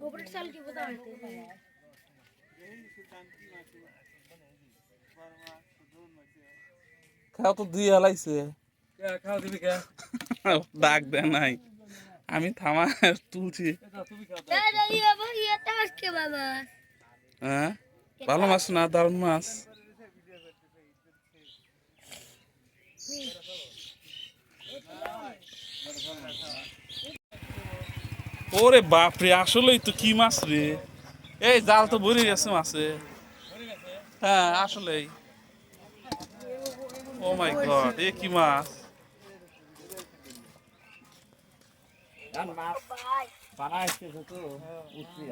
গোবরের চাল কি বোধ হয় খাও তো দুই হালাইছে। খাও দিবি কে? ডাক দেয় নাই। আমি থামা তুলছি। ইয়ে ইয়ে হ্যাঁ? ভালো মাছ না দারুণ মাছ। ওরে বাপরে আসলেই তো কি মাছ রে। এই জাল তো ভরে গেছে মাছে। হ্যাঁ আসলেই। ও মাই গড এ কি মাছ। বানা আসতেছে তো উঠছি